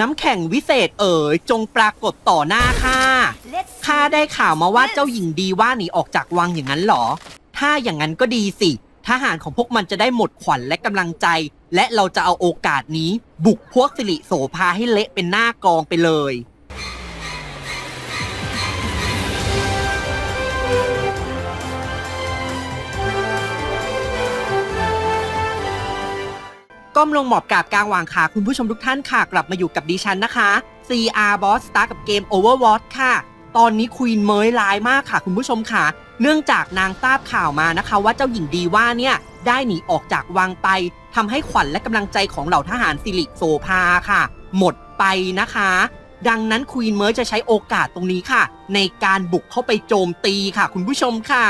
น้ำแข็งวิเศษเอ๋ยจงปรากฏต่อหน้าข้าข้าได้ข่าวมาว่าเจ้าหญิงดีว่าหนีออกจากวังอย่างนั้นเหรอ ถ้าอย่างนั้นก็ดีสิทหารของพวกมันจะได้หมดขวัญและกำลังใจ และเราจะเอาโอกาสนี้ บุกพวกสิริโสภาให้เละเป็นหน้ากองไปเลย ก้มลงหมอบกราบกลางวางขาคุณผู้ชมทุกท่านค่ะ กลับมาอยู่กับดิฉันนะคะ CR Boss Star กับเกม Overwatch ค่ะ ตอนนี้ควีนเมยร้ายมากค่ะ คุณผู้ชมค่ะ เนื่องจากนางทราบข่าวมานะคะ ว่าเจ้าหญิงดีว่าเนี่ยได้หนีออกจากวังไปทำให้ขวัญและกำลังใจของเหล่าทหารสิริโสภาค่ะ หมดไปนะคะ ดังนั้นควีนเมย์จะใช้โอกาสตรงนี้ค่ะ ในการบุกเข้าไปโจมตีค่ะ คุณผู้ชมค่ะ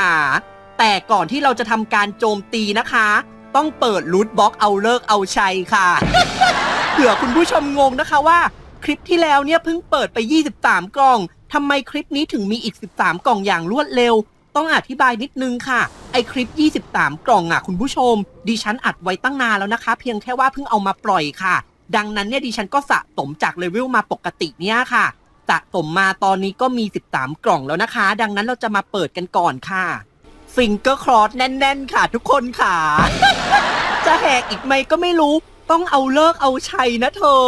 แต่ก่อนที่เราจะทำการโจมตีนะคะ ต้องเปิดรูทบล็อกเอาเลิกเอาชัยค่ะ เผื่อคุณผู้ชมงงนะคะว่า คลิปที่แล้วเนี่ยเพิ่งเปิดไป 23 กล่องทำไมคลิปนี้ถึงมีอีก 13 กล่องอย่างรวดเร็ว ต้องอธิบายนิดนึงค่ะ ไอคลิป 23 กล่องอะคุณผู้ชม ดิฉันอัดไว้ตั้งนานแล้วนะคะ เพียงแค่ว่าเพิ่งเอามาปล่อยค่ะ ดังนั้นเนี่ยดิฉันก็สะสมจากเลเวลมาปกติเนี่ยค่ะสะสมมาตอนนี้ก็มี 13 กล่องแล้วนะคะ ดังนั้นเราจะมาเปิดกันก่อนค่ะ ฟิงเกอร์ครอสแน่น ๆ ค่ะ ทุกคนค่ะ จะแหกอีกไหมก็ไม่รู้ ต้องเอาเลิกเอาชัยนะเธอ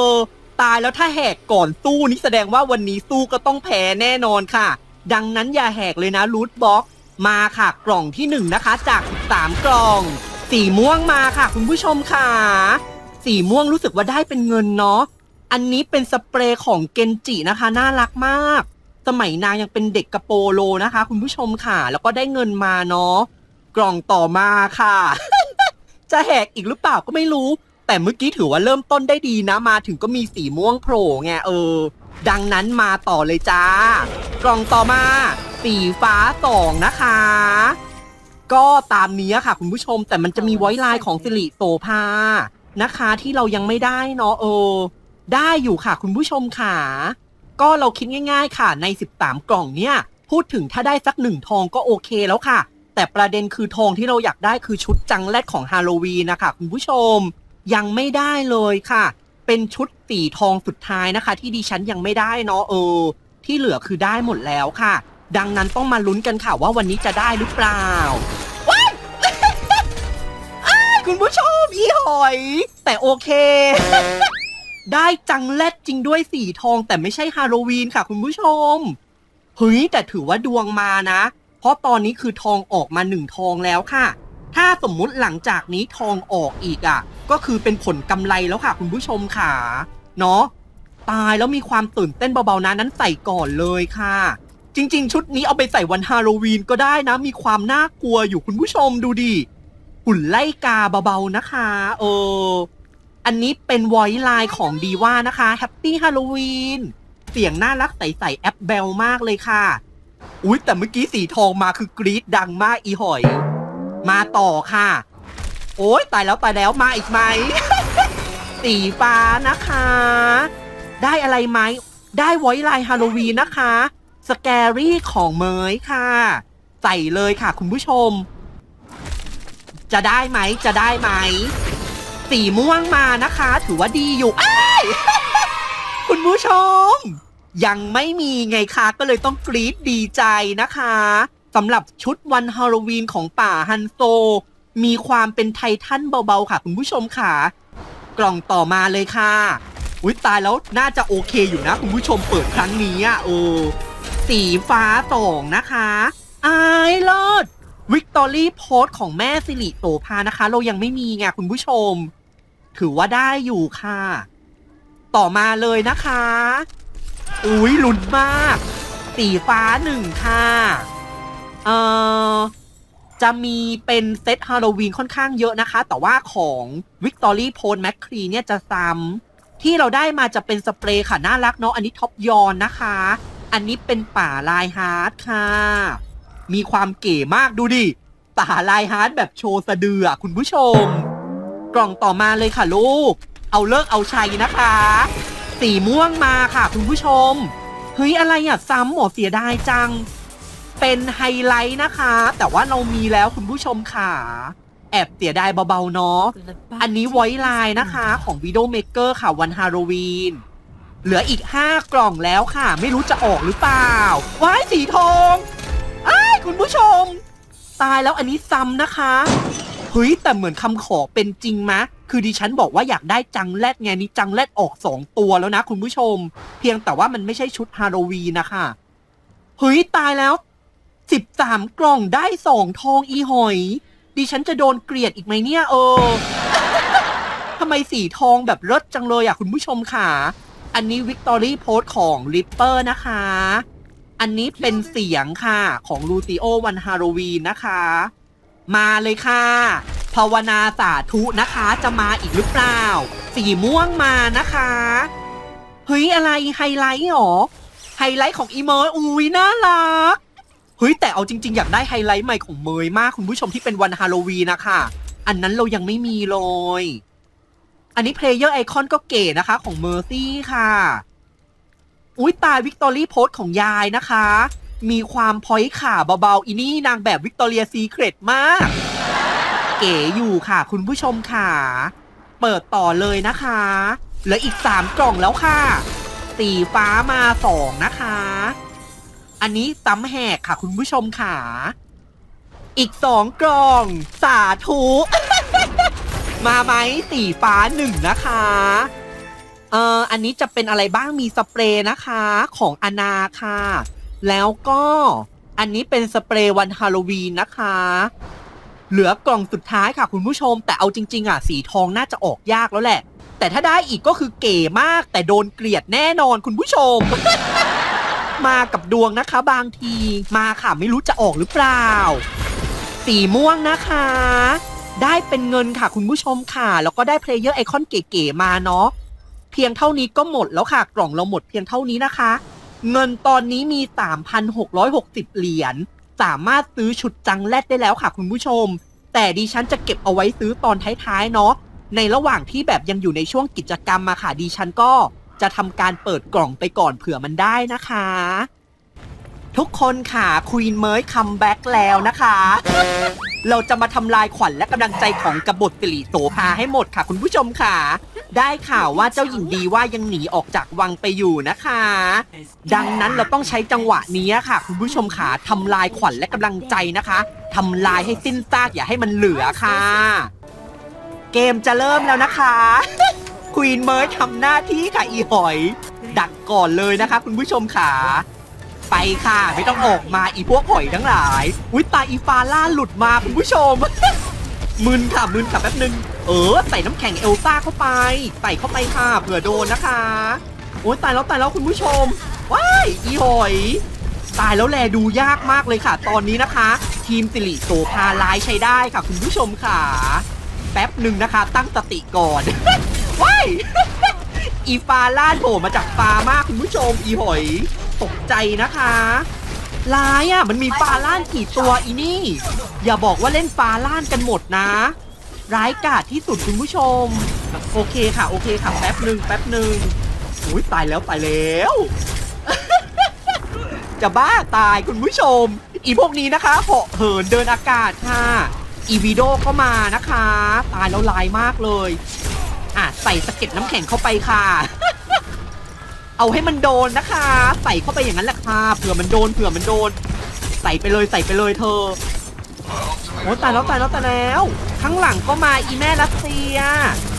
ตายแล้วถ้าแหกก่อนสู้นี่แสดงว่าวันนี้สู้ก็ต้องแพ้แน่นอนค่ะ ดังนั้นอย่าแหกเลยนะรูทบ็อกมาค่ะกล่องที่หนึ่งนะคะ จาก 13 กล่อง สีม่วงมาค่ะ คุณผู้ชมค่ะ สีม่วงรู้สึกว่าได้เป็นเงินเนาะอันนี้เป็นสเปรย์ของเกนจินะคะ น่ารักมาก สมัยนางยังเป็นเด็กกระโปโลนะคะ คุณผู้ชมค่ะ แล้วก็ได้เงินมาเนาะกล่องต่อมาค่ะ จะแหกอีกหรือเปล่าก็ไม่รู้ แต่เมื่อกี้ถือว่าเริ่มต้นได้ดีนะมาถึงก็มีสีม่วงโผล่ไงเออ ดังนั้นมาต่อเลยจ้า กล่องต่อมาสีฟ้าสองนะคะ ก็ตามนี้ค่ะ คุณผู้ชมแต่มันจะมีไว้ลายของสิริโสภานะคะ ที่เรายังไม่ได้เนาะเออ ได้อยู่ค่ะ คุณผู้ชมค่ะ ก็เราคิดง่ายๆค่ะใน 13 กล่องเนี่ยพูดถึงถ้าได้สักหนึ่งทองก็โอเคแล้วค่ะ แต่ประเด็นคือทองที่เราอยากได้คือชุดจังแรดของฮาโลวีนนะคะคุณผู้ชม ยังไม่ได้เลยค่ะ เป็นชุดสีทองสุดท้ายนะคะ ที่ดิฉันยังไม่ได้เนาะเออ ที่เหลือคือได้หมดแล้วค่ะ ดังนั้นต้องมาลุ้นกันค่ะว่าวันนี้จะได้หรือเปล่าว้ายอ้ายคุณผู้ชมอีหอย แต่โอเค ได้จังแรดจริงด้วยสีทองแต่ไม่ใช่ฮาโลวีนค่ะ คุณผู้ชมเฮ้ยแต่ถือว่าดวงมานะ เพราะตอนนี้คือทองออกมาหนึ่งทองแล้วค่ะ ถ้าสมมุติหลังจากนี้ทองออกอีกอะ ก็คือเป็นผลกำไรแล้วค่ะ คุณผู้ชมค่ะ เนาะตายแล้วมีความตื่นเต้นเบาๆนะนั้นใส่ก่อนเลยค่ะ จริง ๆ ชุดนี้เอาไปใส่วันฮาโลวีนก็ได้นะ มีความน่ากลัวอยู่คุณผู้ชมดูดิหุ่นไล่กาเบาๆนะคะ เออ อันนี้เป็นไวท์ไลน์ของดีว่านะคะแฮปปี้ฮาโลวีนเสียงน่ารักใสๆแอปเบลมากเลยค่ะ อุ๊ยแต่เมื่อกี้สีทองมาคือกรี๊ดดังมากอีหอย มาต่อค่ะ โอ๊ยตายแล้วตายแล้วมาอีกไหม สีฟ้านะคะ ได้อะไรไหม ได้ไวท์ไลน์ฮาโลวีนนะคะ สแกรี่ของเมยค่ะ ใส่เลยค่ะคุณผู้ชม จะได้ไหมจะได้ไหม สีม่วงมานะคะ ถือว่าดีอยู่อ้าย คุณผู้ชม ยังไม่มีไงคะก็เลยต้องกรี๊ดดีใจนะคะสำหรับชุดวันฮาโลวีนของป่าฮันโซ มีความเป็นไททันเบาๆค่ะ คุณผู้ชมค่ะ กล่องต่อมาเลยค่ะอุ้ยตายแล้วน่าจะโอเคอยู่นะ คุณผู้ชมเปิดครั้งนี้อะโอ้สีฟ้าสองนะคะ อายเลิศ วิกตอรี่โพสของแม่สิริโสภานะคะ เรายังไม่มีไงคุณผู้ชม ถือว่าได้อยู่ค่ะ ต่อมาเลยนะคะ อุ้ยลุ้นมาก สีฟ้าหนึ่งค่ะ เอ่อ จะมีเป็นเซตฮาโลวีนค่อนข้างเยอะนะคะ แต่ว่าของ Victory p o n e m c c r e e เนี่ยจะซ้ำที่เราได้มาจะเป็นสเปรย์ค่ะ น่ารักเนาะอันนี้ท็อปยอนนะคะ อันนี้เป็นป่าลายฮาร์ดค่ะ มีความเก๋มากดูดิป่าลายฮาร์ดแบบโชว์สะดือคุณผู้ชม กล่องต่อมาเลยค่ะลูก เอาเลิกเอาชัยนะคะ สีม่วงมาค่ะคุณผู้ชม เฮ้ยอะไรอะซ้ำหมอเสียดายจัง เป็นไฮไลท์นะคะ แต่ว่าเรามีแล้วคุณผู้ชมค่ะ แอบเสียดายเบาๆเนาะ อันนี้ไวไลน์นะคะของ Widow Maker ค่ะวันฮาโลวีน เหลืออีก 5 กล่องแล้วค่ะ ไม่รู้จะออกหรือเปล่า ว้ายสีทอง คุณผู้ชม ตายแล้วอันนี้ซ้ำนะคะเฮ้ยแต่เหมือนคำขอเป็นจริงมะ คือดิฉันบอกว่าอยากได้จังแรดไงนี่จังแรดออก2ตัวแล้วนะคุณผู้ชม เพียงแต่ว่ามันไม่ใช่ชุดฮาโลวีนนะคะเฮ้ยตายแล้ว13กล่องได้สองทองอีหอย ดิฉันจะโดนเกลียดอีกไหมเนี่ยเออทำไมสีทองแบบเลิศจังเลยอะคุณผู้ชมค่ะ อันนี้วิกตอรี่โพสของริปเปอร์นะคะ อันนี้เป็นเสียงค่ะของลูซิโอวันฮาโลวีนนะคะ มาเลยค่ะ ภาวนาสาธุนะคะจะมาอีกหรือเปล่า สีม่วงมานะคะเฮ้ยอะไรไฮไลท์หรอ ไฮไลท์ของอีเมย์อุ้ยน่ารักเฮ้ยแต่เอาจริง ๆ อยากได้ไฮไลท์ใหม่ของเมย์มากคุณผู้ชมที่เป็นวันฮาโลวีนนะคะ อันนั้นเรายังไม่มีเลย อันนี้เพลเยอร์ไอคอนก็เก๋นะคะของเมอร์ซี่ค่ะ อุ้ยตายวิกตอรี่โพสของยายนะคะ มีความพอยขาเบาๆ อีนี่นางแบบวิกตอเรียซีเครตมาก เก๋อยู่ค่ะ คุณผู้ชมค่ะ เปิดต่อเลยนะคะเหลืออีกสามกล่องแล้วค่ะ สีฟ้ามาสองนะคะ อันนี้ซ้ำแหกค่ะ คุณผู้ชมค่ะ อีกสองกล่องสาธุ มาไหมสีฟ้าหนึ่งนะคะ เอ่ออันนี้จะเป็นอะไรบ้างมีสเปรย์นะคะของอนาค่ะ แล้วก็อันนี้เป็นสเปรย์วันฮาโลวีนนะคะ เหลือกล่องสุดท้ายค่ะคุณผู้ชม แต่เอาจริง ๆ อะ สีทองน่าจะออกยากแล้วแหละ แต่ถ้าได้อีกก็คือเก๋มาก แต่โดนเกลียดแน่นอนคุณผู้ชม มากับดวงนะคะ บางทีมาค่ะไม่รู้จะออกหรือเปล่า สีม่วงนะคะ ได้เป็นเงินค่ะคุณผู้ชมค่ะ แล้วก็ได้เพลเยอร์ไอคอนเก๋ๆมาเนาะ เพียงเท่านี้ก็หมดแล้วค่ะ กล่องเราหมดเพียงเท่านี้นะคะ เงินตอนนี้มี 3,660 เหรียญสามารถซื้อชุดจังแรดได้แล้วค่ะ คุณผู้ชม แต่ดิฉันจะเก็บเอาไว้ซื้อตอนท้ายๆเนาะในระหว่างที่แบบยังอยู่ในช่วงกิจกรรมมาค่ะดิฉันก็จะทำการเปิดกล่องไปก่อนเผื่อมันได้นะคะ ทุกคนค่ะควีนเมย์คัมแบ็กแล้วนะคะ เราจะมาทำลายขวัญและกำลังใจของกบฏสิริโสภาให้หมดค่ะ คุณผู้ชมค่ะ ได้ข่าวว่าเจ้าหญิงดีว่ายังหนีออกจากวังไปอยู่นะคะ ดังนั้นเราต้องใช้จังหวะนี้ค่ะ คุณผู้ชมค่ะทำลายขวัญและกำลังใจนะคะทำลายให้สิ้นซากอย่าให้มันเหลือค่ะ เกมจะเริ่มแล้วนะคะควีนเมย์ทำหน้าที่ค่ะอีหอย ดักก่อนเลยนะคะ คุณผู้ชมค่ะ ไปค่ะ ไม่ต้องออกมาอีพวกหอยทั้งหลาย อุ้ยตายอีฟาล่าหลุดมาคุณผู้ชม มึนค่ะมึนค่ะแป๊บนึง เออใส่น้ำแข็งเอลซ่าเข้าไปใส่เข้าไปค่ะเผื่อโดนนะคะ โอ้ยตายแล้วตายแล้วคุณผู้ชมว้ายอีหอย ตายแล้วแลดูยากมากเลยค่ะ ตอนนี้นะคะ ทีมสิริโสภาลายใช้ได้ค่ะ คุณผู้ชมค่ะ แป๊บหนึ่งนะคะ ตั้งสติก่อนว้ายอีฟาล่าโผล่มาจากฟามากคุณผู้ชมอีหอย ตกใจนะคะร้ายอะมันมีฟาล่านกี่ตัวอีนี่ อย่าบอกว่าเล่นฟาล่านกันหมดนะ ร้ายกาจที่สุดคุณผู้ชม โอเคค่ะ โอเคค่ะ แป๊บหนึ่งแป๊บหนึ่งอุ้ยตายแล้วตายแล้ว จะบ้าตายคุณผู้ชม อีพวกนี้นะคะเหาะเหินเดินอากาศค่ะ อีวีโดก็มานะคะ ตายแล้วลายมากเลย อะใส่สะเก็ดน้ำแข็งเข้าไปค่ะ เอาให้มันโดนนะคะ ใส่เข้าไปอย่างนั้นแหละค่ะเผื่อมันโดนเผื่อมันโดน ใส่ไปเลยใส่ไปเลยเธอโอ้ตายแล้วตายแล้วตายแล้ว ข้างหลังก็มาอีแม่รัสเซีย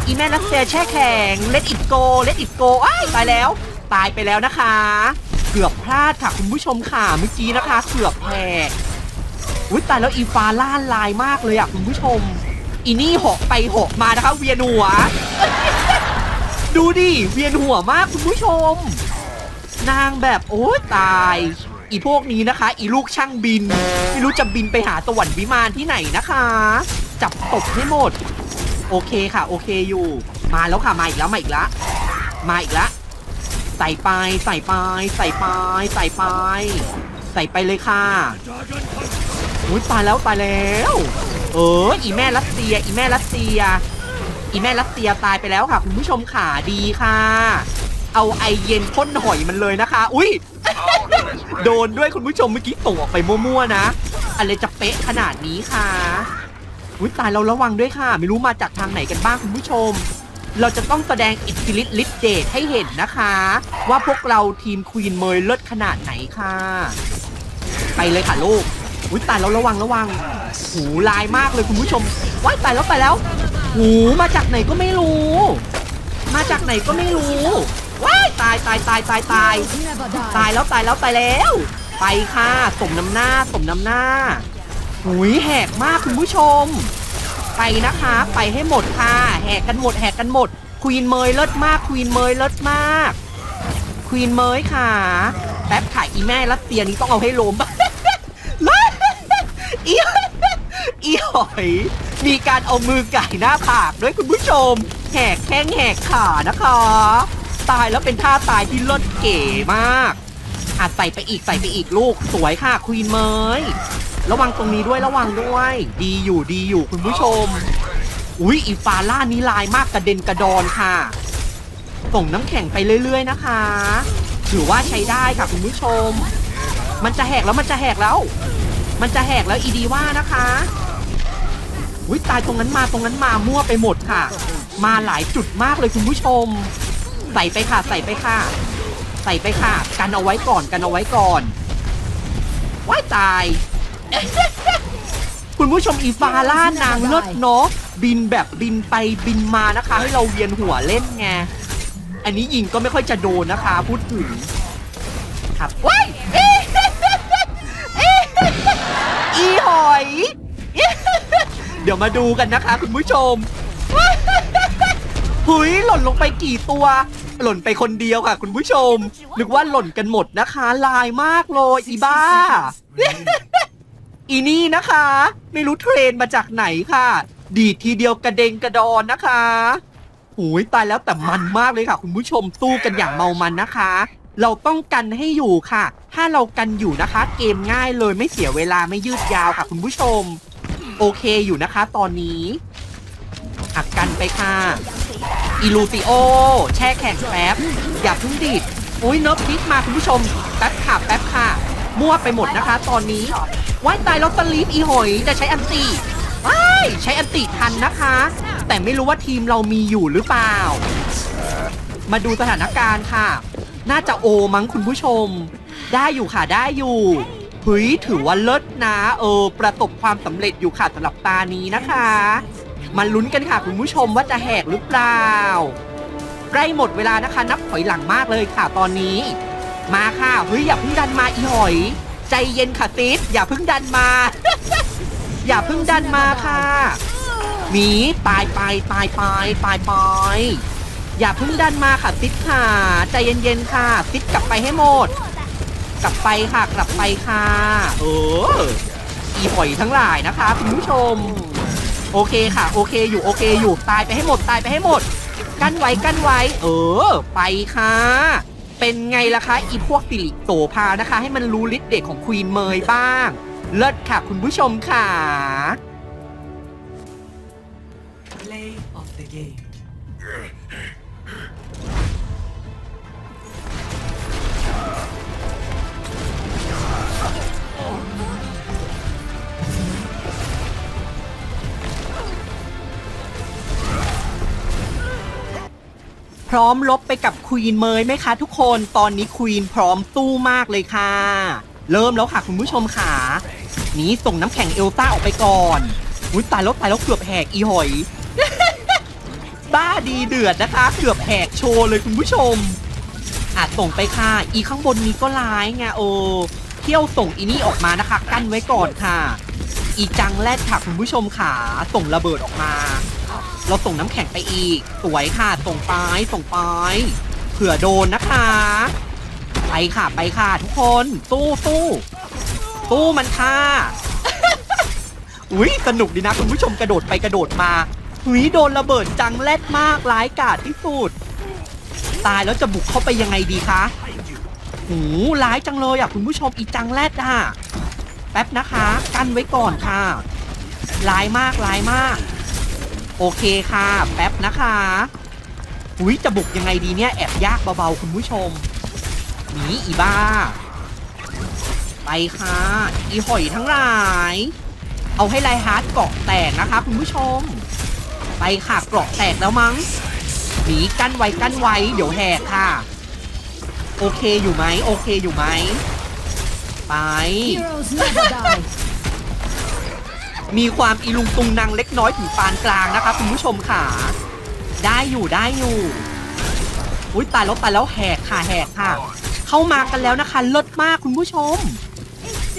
อีแม่รัสเซียแช่แข็งเลดอิดโกเลดอิดโกอ้ายตายแล้ว ตายไปแล้วนะคะ เกือบพลาดค่ะคุณผู้ชมค่ะเมื่อกี้นะคะเกือบแพ้อุ้ยตายแล้วอีฟ้าล่านลายมากเลยอะคุณผู้ชม อีนี่หอกไปหอกมานะคะ เวียนหัว ดูดิเวียนหัวมากคุณผู้ชม นางแบบโอ้ยตาย อีพวกนี้นะคะ อีลูกช่างบิน ไม่รู้จะบินไปหาสวรรค์วิมานที่ไหนนะคะ จับตบให้หมด โอเคค่ะ โอเคอยู่ มาแล้วค่ะ มาอีกแล้วมาอีกแล้วมาอีกแล้วใส่ไปใส่ไปใส่ไปใส่ไป ใส่ไปเลยค่ะอุ้ยตายแล้วตายแล้ว เอออีแม่รัสเซีย อีแม่รัสเซีย อีแม่รัสเซียตายไปแล้วค่ะ คุณผู้ชมขาดีค่ะ เอาไอเย็นพ่นหอยมันเลยนะคะ อุ้ยโดนด้วยคุณผู้ชมเมื่อกี้ตกออกไปมั่วๆนะอะไรจะเป๊ะขนาดนี้ค่ะอุ้ยตายเราระวังด้วยค่ะ ไม่รู้มาจากทางไหนกันบ้างคุณผู้ชม เราจะต้องแสดงอิทธิฤทธิ์ฤทธิ์เดชให้เห็นนะคะ ว่าพวกเราทีมควีนเมยเลิศขนาดไหนค่ะ ไปเลยค่ะลูกอุ้ยตายแล้วระวังระวังหูลายมากเลยคุณผู้ชมว้ายตายแล้วไปแล้ว หูมาจากไหนก็ไม่รู้ มาจากไหนก็ไม่รู้ ว้ายตายตายตายตายตาย ตายแล้วตายแล้วตายแล้ว ไปค่ะสมน้ำหน้าสมน้ำหน้าหุยแหกมากคุณผู้ชม ไปนะคะ ไปให้หมดค่ะ แหกกันหมดแหกกันหมดควีนเมยเลิศมากควีนเมยเลิศมากควีนเมยค่ะแป๊บค่ะอีแม่รัสเซียนี้ต้องเอาให้ล้มอีอีหอย มีการเอามือไก่หน้าผากด้วยคุณผู้ชม แหกแข้งแหกขานะคะ ตายแล้วเป็นท่าตายที่เลิศเก๋มากอาจใส่ไปอีกใส่ไปอีกลูกสวยค่ะควีนเมยระวังตรงนี้ด้วยระวังด้วย ดีอยู่ดีอยู่คุณผู้ชม อุ๊ยอีฟาล่านี้ลายมากกระเด็นกระดอนค่ะ ส่งน้ำแข็งไปเรื่อย ๆ นะคะ ถือว่าใช้ได้ค่ะคุณผู้ชม มันจะแหกแล้วมันจะแหกแล้ว มันจะแหกแล้วอีดีว่านะคะ อุ้ยตายตรงนั้นมาตรงนั้นมามั่วไปหมดค่ะ มาหลายจุดมากเลยคุณผู้ชม ใส่ไปค่ะใส่ไปค่ะ ใส่ไปค่ะ กันเอาไว้ก่อนกันเอาไว้ก่อนว้ายตาย คุณผู้ชมอีฟาล่านางเลิศเนาะบินแบบบินไปบินมานะคะ ให้เราเวียนหัวเล่นไงอันนี้ยิงก็ไม่ค่อยจะโดนนะคะ พูดถึงครับว้ายอีหอย เดี๋ยวมาดูกันนะคะคุณผู้ชม หุยหล่นลงไปกี่ตัว หล่นไปคนเดียวค่ะ คุณผู้ชม นึกว่าหล่นกันหมดนะคะ ลายมากเลยอีบ้า อีนี่นะคะ ไม่รู้เทรนมาจากไหนค่ะ ดีดทีเดียวกระเด็งกระดอนนะคะหูยตายแล้วแต่มันมากเลยค่ะ คุณผู้ชมสู้กันอย่างเมามันนะคะ เราต้องกันให้อยู่ค่ะ ถ้าเรากันอยู่นะคะ เกมง่ายเลยไม่เสียเวลาไม่ยืดยาวค่ะ คุณผู้ชม โอเคอยู่นะคะตอนนี้หักกันไปค่ะอีลูติโอแช่แข็งแป๊บ อย่าเพึ่งดิดอุ้ยเนิร์ฟพิกมาคุณผู้ชมแป๊บค่ะแป๊บค่ะ มั่วไปหมดนะคะ ตอนนี้ว้ายตายแล้วสลีปอีหอยจะใช้อันตีว้ายใช้อันติทันนะคะ แต่ไม่รู้ว่าทีมเรามีอยู่หรือเปล่า มาดูสถานการณ์ค่ะ น่าจะโอมั้งคุณผู้ชม ได้อยู่ค่ะได้อยู่ เฮ้ยถือว่าเลิศนะเออ ประสบความสำเร็จอยู่ค่ะสำหรับตานี้นะคะ มาลุ้นกันค่ะคุณผู้ชมว่าจะแหกหรือเปล่า ใกล้หมดเวลานะคะ นับถอยหลังมากเลยค่ะตอนนี้ มาค่ะเฮ้ยอย่าเพิ่งดันมาอีหอย ใจเย็นค่ะติสอย่าเพิ่งดันมา อย่าเพิ่งดันมาค่ะหมีตายไปตายไปตายไปอย่าเพิ่งดันมาค่ะติดค่ะ ใจเย็นๆค่ะติดกลับไปให้หมด กลับไปค่ะ กลับไปค่ะ เอออีหอยทั้งหลายนะคะคุณผู้ชม โอเคค่ะ โอเคอยู่โอเคอยู่ตายไปให้หมดตายไปให้หมด กั้นไว้กั้นไว้ เออ ไปค่ะ เป็นไงล่ะคะอีพวกติลิโตพานะคะ ให้มันรู้ฤทธิ์เดชของควีนเมยบ้าง เลิศค่ะคุณผู้ชมค่ะ Play of the game. พร้อมลบไปกับควีนเมยไหมคะทุกคนตอนนี้ควีนพร้อมสู้มากเลยค่ะ เริ่มแล้วค่ะคุณผู้ชมค่ะหนี้ส่งน้ำแข็งเอลซ่าออกไปก่อนอุ้ยตายแล้วตายแล้วเกือบแหกอีหอย บ้าดีเดือดนะคะ เกือบแหกโชว์เลยคุณผู้ชมอาจส่งไปค่ะ อีข้างบนนี้ก็ร้ายไงโอเที่ยวส่งอีนี่ออกมานะคะ กั้นไว้ก่อนค่ะ อีจังแรดค่ะคุณผู้ชมค่ะส่งระเบิดออกมา เราส่งน้ำแข็งไปอีก สวยค่ะ ส่งไป ส่งไป เผื่อโดนนะคะ ไปค่ะ ไปค่ะ ทุกคนตู้ตู้ตู้มันค่ะ อุ้ยสนุกดีนะคุณผู้ชมกระโดดไปกระโดดมาอุ้ยโดนระเบิดจังแรดมากร้ายกาจที่สุด ตายแล้วจะบุกเข้าไปยังไงดีคะหูร้ายจังเลยอะคุณผู้ชมอีจังแรดอะ แป๊บนะคะ กั้นไว้ก่อนค่ะร้ายมากร้ายมาก โอเคค่ะ แป๊บนะคะอุ้ยจะบุกยังไงดีเนี่ย แอบยากเบาๆ คุณผู้ชมหนีอีบ้า ไปค่ะ อีหอยทั้งหลาย เอาให้ไลฮาร์ดเกาะแตกนะคะ คุณผู้ชม ไปค่ะเกาะแตกแล้วมั้งหนีกั้นไว้กั้นไว้ เดี๋ยวแหกค่ะ โอเคอยู่ไหมโอเคอยู่ไหมไป มีความอีลุงตุงนางเล็กน้อยถึงปานกลางนะคะคุณผู้ชมค่ะ ได้อยู่ได้อยู่อุ้ยตายแล้วตายแล้วแหกค่ะแหกค่ะ เข้ามากันแล้วนะคะเลิศมากคุณผู้ชม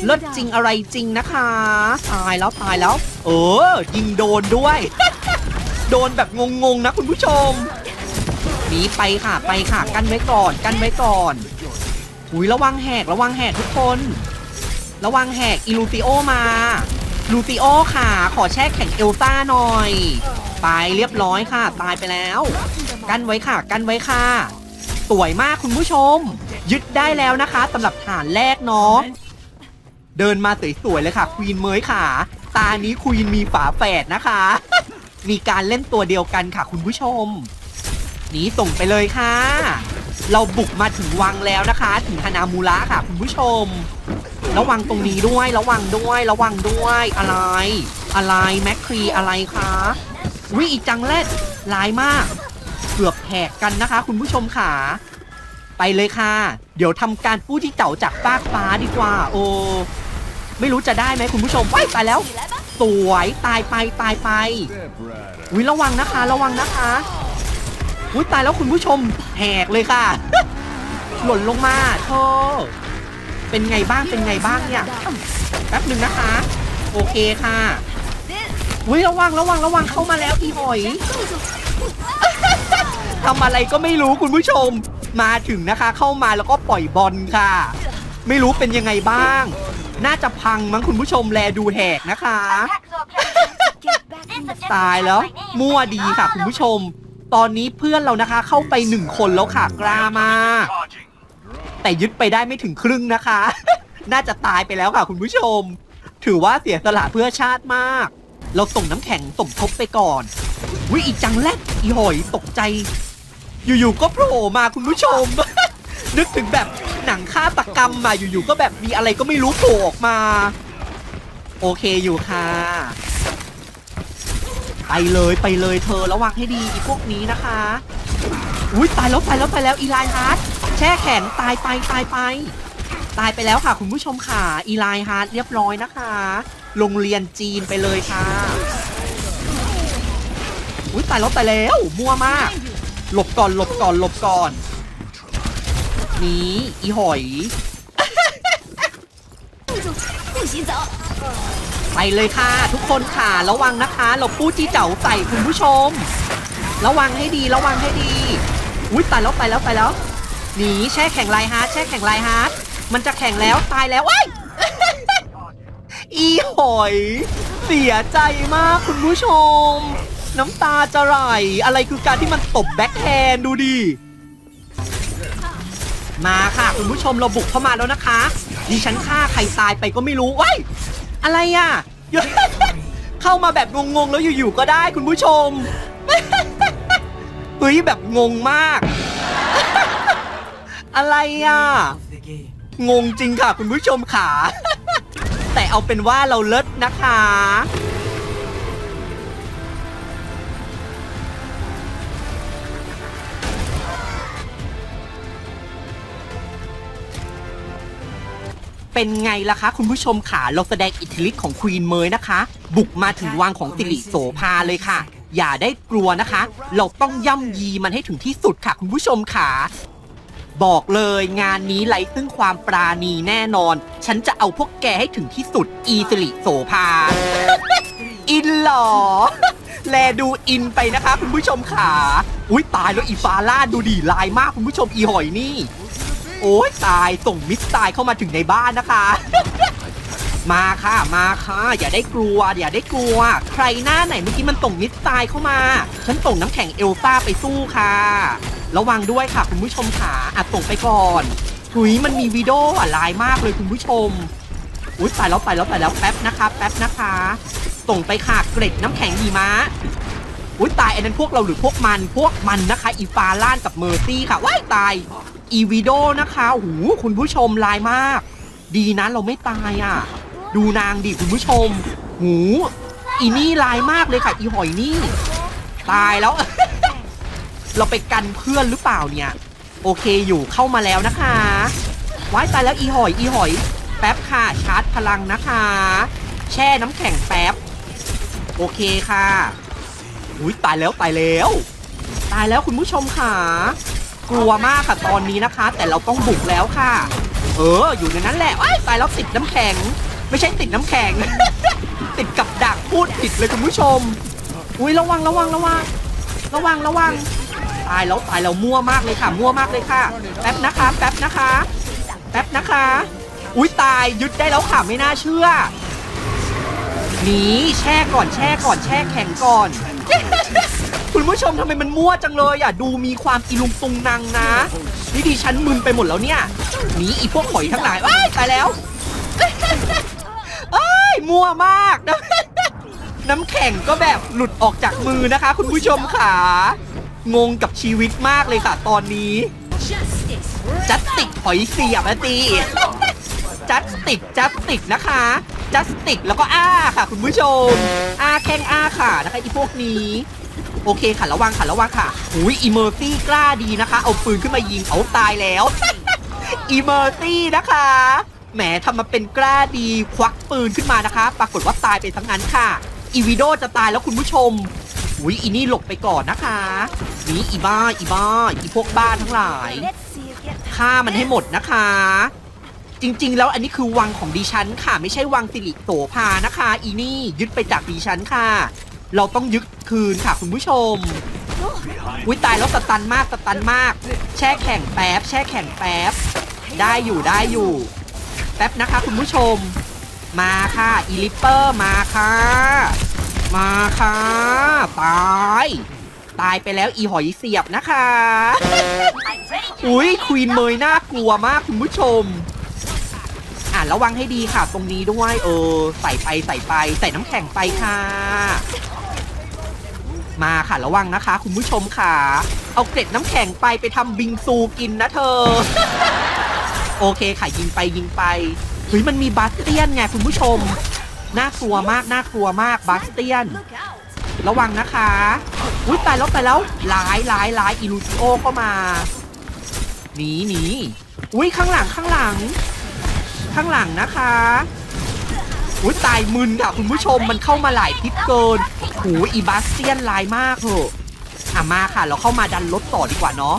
เลิศจริงอะไรจริงนะคะ ตายแล้วตายแล้ว เออยิงโดนด้วย โดนแบบงงๆนะคุณผู้ชมหนีไปค่ะไปค่ะ กันไว้ก่อนกันไว้ก่อนอุ้ยระวังแหกระวังแหกทุกคน ระวังแหกอีลูซิโอมา ลูซิโอค่ะ ขอแช่แข็งเอลซ่าหน่อยไปเรียบร้อยค่ะ ตายไปแล้ว กันไว้ค่ะ กันไว้ค่ะ สวยมากคุณผู้ชม ยึดได้แล้วนะคะสำหรับฐานแรกเนาะเดินมาสวยๆเลยค่ะควีนเมยค่ะ ตานี้ควีนมีฝาแฝดนะคะ มีการเล่นตัวเดียวกันค่ะ คุณผู้ชมหนีส่งไปเลยค่ะ เราบุกมาถึงวังแล้วนะคะ ถึงฮานามูระค่ะ คุณผู้ชม ระวังตรงนี้ด้วย ระวังด้วย ระวังด้วย อะไร อะไร แมคครีอะไรคะวิอีจังเล็ดร้ายมาก เกือบแหกกันนะคะ คุณผู้ชมค่ะ ไปเลยค่ะ เดี๋ยวทำการปู้ที่เต่าจากฟากฟ้าดีกว่า โอ้ ไม่รู้จะได้ไหมคุณผู้ชมว้ายตายแล้ว สวยตายไปตายไปอุ้ยระวังนะคะ ระวังนะคะอุ้ยตายแล้วคุณผู้ชมแหกเลยค่ะ หล่นลงมาโธ่ เป็นไงบ้างเป็นไงบ้างเนี่ยแป๊บหนึ่งนะคะ โอเคค่ะอุ้ยระวังระวังระวังเข้ามาแล้วอีหอยทำอะไรก็ไม่รู้คุณผู้ชม มาถึงนะคะ เข้ามาแล้วก็ปล่อยบอลค่ะ ไม่รู้เป็นยังไงบ้าง น่าจะพังมั้งคุณผู้ชมแลดูแหกนะคะ ตายแล้ว มั่วดีค่ะคุณผู้ชม ตอนนี้เพื่อนเรานะคะ เข้าไปหนึ่งคนแล้วค่ะกล้ามาก แต่ยึดไปได้ไม่ถึงครึ่งนะคะ น่าจะตายไปแล้วค่ะคุณผู้ชม ถือว่าเสียสละเพื่อชาติมาก เราส่งน้ำแข็งสมทบไปก่อนวิอีจังแรดอีหอยตกใจ อยู่ๆก็โผล่มาคุณผู้ชม นึกถึงแบบหนังฆาตกรรมมาอยู่ๆก็แบบมีอะไรก็ไม่รู้โผล่ออกมา โอเคอยู่ค่ะ ไปเลยไปเลยเธอระวังให้ดีอีพวกนี้นะคะอุ้ยตายแล้วตายแล้วตายแล้วอีไลฮาร์ด แช่แข็งตายไปตายไป ตายไปแล้วค่ะ คุณผู้ชมค่ะ อีไลฮาร์ดเรียบร้อยนะคะ โรงเรียนจีนไปเลยค่ะ อุ้ยตายแล้วตายแล้ว มั่วมาก หลบก่อนหลบก่อนหลบก่อน นี้อีหอย ไปเลยค่ะ ทุกคนค่ะ ระวังนะคะหลบปู้จีเจ๋าใส่คุณผู้ชม ระวังให้ดีระวังให้ดี อุ้ยตายแล้วตายแล้วตายแล้ว หนีแช่แข็งไลฮาร์ดแช่แข็งไลฮาร์ดมันจะแข็งแล้วตายแล้วว้ายอีหอย เสียใจมากคุณผู้ชม น้ำตาจะไหลอะไรคือการที่มันตบแบ็คแฮนดูดิ มาค่ะคุณผู้ชมเราบุกเข้ามาแล้วนะคะดิฉันฆ่าใครตายไปก็ไม่รู้ว้ายอะไรอะ เข้ามาแบบงงๆแล้วอยู่ๆก็ได้คุณผู้ชมเฮ้ยแบบงงมาก อะไรอะ งงจริงค่ะ คุณผู้ชมค่ะแต่เอาเป็นว่าเราเลิศนะคะ เป็นไงล่ะคะ คุณผู้ชมค่ะเราแสดงอิทธิฤทธิ์ของควีนเมยนะคะ บุกมาถึงวังของสิริโสภาเลยค่ะ อย่าได้กลัวนะคะ เราต้องย่ำยีมันให้ถึงที่สุดค่ะ คุณผู้ชมค่ะ บอกเลยงานนี้ไร้ซึ่งความปราณีแน่นอน ฉันจะเอาพวกแกให้ถึงที่สุด อีสิริโสภา อินหรอ แลดูอินไปนะคะคุณผู้ชมขาอุ้ยตายแล้วอีฟาล่าดูดีลายมากคุณผู้ชมอีหอยนี่ โอ้ยตายส่งมิสไตล์เข้ามาถึงในบ้านนะคะ มาค่ะมาค่ะ อย่าได้กลัว อย่าได้กลัว ใครหน้าไหนเมื่อกี้มันส่งมิสไตล์เข้ามา ฉันส่งน้ำแข็งเอลซ่าไปสู้ค่ะ ระวังด้วยค่ะคุณผู้ชมขาอะส่งไปก่อนหุยมันมีวิดีโออะลายมากเลยคุณผู้ชมอุ้ยตายแล้วตายแล้วตายแล้วแป๊บนะคะ แป๊บนะคะ ส่งไปค่ะเกร็ดน้ำแข็งหิมะอุ้ยตายไอันนั้นพวกเราหรือพวกมันพวกมันนะคะ อีฟาล่านกับเมอร์ซี่ค่ะว้ายตายอีวิโดนะคะหูคุณผู้ชมลายมาก ดีนะเราไม่ตายอะ ดูนางดิคุณผู้ชม หู อีนี่ลายมากเลยค่ะ อีหอยนี่ ตายแล้ว เราไปกันเพื่อนหรือเปล่าเนี่ย โอเคอยู่เข้ามาแล้วนะคะว้ายตายแล้วอีหอยอีหอย แป๊บค่ะชาร์จพลังนะคะ แช่น้ำแข็งแป๊บ โอเคค่ะ อุ้ยตายแล้วตายแล้ว ตายแล้วคุณผู้ชมค่ะ กลัวมากค่ะตอนนี้นะคะ แต่เราต้องบุกแล้วค่ะ เออ อยู่ในนั้นแหละว้ายตายแล้วติดน้ำแข็ง ไม่ใช่ติดน้ำแข็ง ติดกับดักพูดผิดเลยคุณผู้ชม อุ้ยระวังระวังระวัง ระวังระวัง ตายแล้วตายแล้วมั่วมากเลยค่ะ มั่วมากเลยค่ะ แป๊บนะคะ แป๊บนะคะ แป๊บนะคะ อุ้ยตายยึดได้แล้วค่ะไม่น่าเชื่อหนีแช่ก่อนแช่ก่อนแช่แข็งก่อน คุณผู้ชมทำไมมันมั่วจังเลยอะดูมีความอีลุงตุงนางนะนี่ดิฉันมึนไปหมดแล้วเนี่ยหนีอีพวกหอยทั้งหลายว้ายตายแล้วเอ้ยมั่วมากนะน้ำแข็งก็แบบหลุดออกจากมือนะคะ คุณผู้ชมค่ะ งงกับชีวิตมากเลยค่ะตอนนี้ Justice. จัดติดหอยเสียบนะตีจัดติดจัดติดนะคะจัดติดแล้วก็อ้าค่ะ คุณผู้ชม อ้าแข้งอ้าค่ะนะคะอีพวกนี้ โอเคค่ะระวังค่ะระวังค่ะอุ้ยอีเมอร์ซี่กล้าดีนะคะ เอาปืนขึ้นมายิงเอาตายแล้วอีเมอร์ซี่นะคะแหมทำมาเป็นกล้าดีควักปืนขึ้นมานะคะ ปรากฏว่าตายไปทั้งนั้นค่ะ อีวิโดจะตายแล้วคุณผู้ชม อุ้ยอีนี่หลบไปก่อนนะคะนี่อีบ้าอีบ้าอีพวกบ้าทั้งหลาย Let's see you get ฆ่ามันให้หมดนะคะ จริงๆ แล้วอันนี้คือวังของดิฉันค่ะ ไม่ใช่วังสิริโสภานะคะ อีนี่ยึดไปจากดิฉันค่ะ เราต้องยึดคืนค่ะคุณผู้ชมอุ้ยตายแล้วสตันมากสตันมาก แช่แข็งแป๊บ แช่แข็งแป๊บ ได้อยู่ได้อยู่ แป๊บนะคะคุณผู้ชม มาค่ะอีลิปเปอร์มาค่ะ มาค่ะ ตาย ตายไปแล้วอีหอยเสียบนะคะ อุ้ยควีนเมยน่ากลัวมากคุณผู้ชม อะระวังให้ดีค่ะ ตรงนี้ด้วย เออ ใส่ไปใส่ไป ใส่น้ำแข็งไปค่ะ มาค่ะระวังนะคะ คุณผู้ชมค่ะ เอาเกล็ดน้ำแข็งไปไปทำบิงซูกินนะเธอ โอเคค่ะยิงไปยิงไปเฮ้ยมันมีบาสเตียนไงคุณผู้ชม น่ากลัวมากน่ากลัวมากบาสเตียน Look out. ระวังนะคะ อุ้ยตายแล้วตายแล้วร้ายร้ายร้ายอิลูซิโอก็มา หนีหนีอุ้ยข้างหลังข้างหลัง ข้างหลังนะคะอุ้ยตายมึนค่ะคุณผู้ชมมันเข้ามาหลายทิศเกินโหูอีบาสเตียนลายมากเหอะอะมาค่ะ เราเข้ามาดันรถต่อดีกว่าเนาะ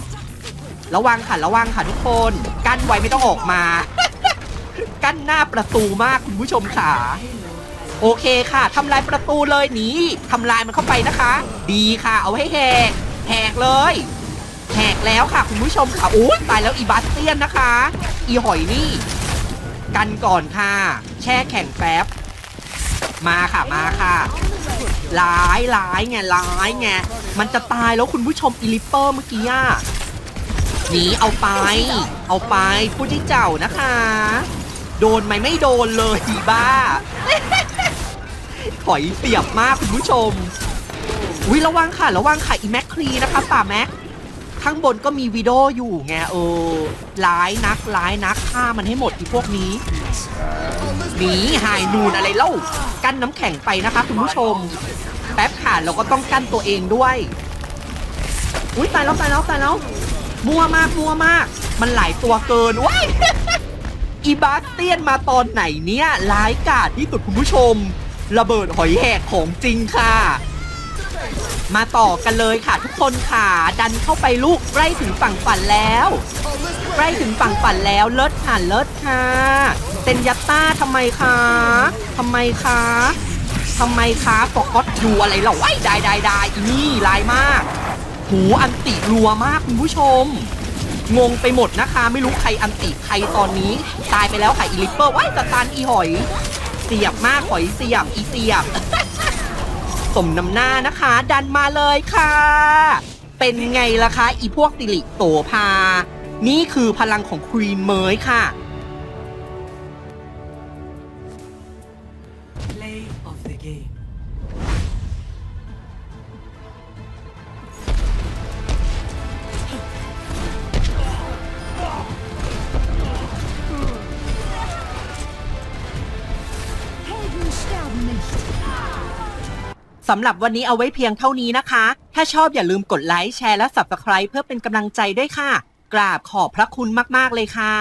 ระวังค่ะระวังค่ะทุกคนกั้นไว้ไม่ต้องออกมา กั้นหน้าประตูมากคุณผู้ชมค่ะ โอเคค่ะทำลายประตูเลยหนีทำลายมันเข้าไปนะคะ ดีค่ะ เอาให้แหกแหกเลยแหกแล้วค่ะคุณผู้ชมค่ะโอ้ยตายแล้วอีบาสเตียนนะคะ อีหอยนี่ กันก่อนค่ะ แช่แข็งแป๊บ มาค่ะมาค่ะร้ายร้ายไงร้ายไงมันจะตายแล้วคุณผู้ชมอีลิปเปอร์เมื่อกี้อะหนีเอาไป เอาไปผู้ที่เจ้านะคะ โดนไหมไม่โดนเลยอีบ้า ถอยเสียบมากคุณผู้ชมอุ้ยระวังค่ะ ระวังค่ะอีแม็กครีนะคะป่าแม็กข้างบนก็มีวิดีโออยู่ไงเออร้ายนักร้ายนักฆ่ามันให้หมดอีพวกนี้หนีหายนูนอะไรเล่ากั้นน้ำแข็งไปนะคะคุณผู้ชม แป๊บค่ะเราก็ต้องกั้นตัวเองด้วยอุ้ยตายแล้วตายแล้วตายแล้วมัวมากมัวมาก มันหลายตัวเกินว้ายอีบาสเตียนมาตอนไหนเนี่ยร้ายกาจที่สุดคุณผู้ชม ระเบิดหอยแหกของจริงค่ะ มาต่อกันเลยค่ะทุกคนค่ะ ดันเข้าไปลูกใกล้ถึงฝั่งฝันแล้วใกล้ถึงฝั่งฝันแล้วเลิศค่ะเลิศค่ะเซนยัตต้าทำไมคะทำไมคะทำไมคะฟอกอตอยู่อะไรเหรอไอ้ได้ได้ได้อีนี่ลายมาก หูอันติรัวมากคุณผู้ชม งงไปหมดนะคะ ไม่รู้ใครอันติใครตอนนี้ ตายไปแล้วค่ะอีลิปเปอร์ว้ายสตันอีหอย เสียบมากหอยเสียบอีเสียบ สมน้ำหน้านะคะ ดันมาเลยค่ะ เป็นไงล่ะคะ อีพวกติลิโตพา นี่คือพลังของครีมเมยค่ะ สำหรับวันนี้เอาไว้เพียงเท่านี้นะคะ ถ้าชอบอย่าลืมกดไลค์แชร์และ Subscribe เพื่อเป็นกำลังใจด้วยค่ะ กราบขอบพระคุณมากๆเลยค่ะ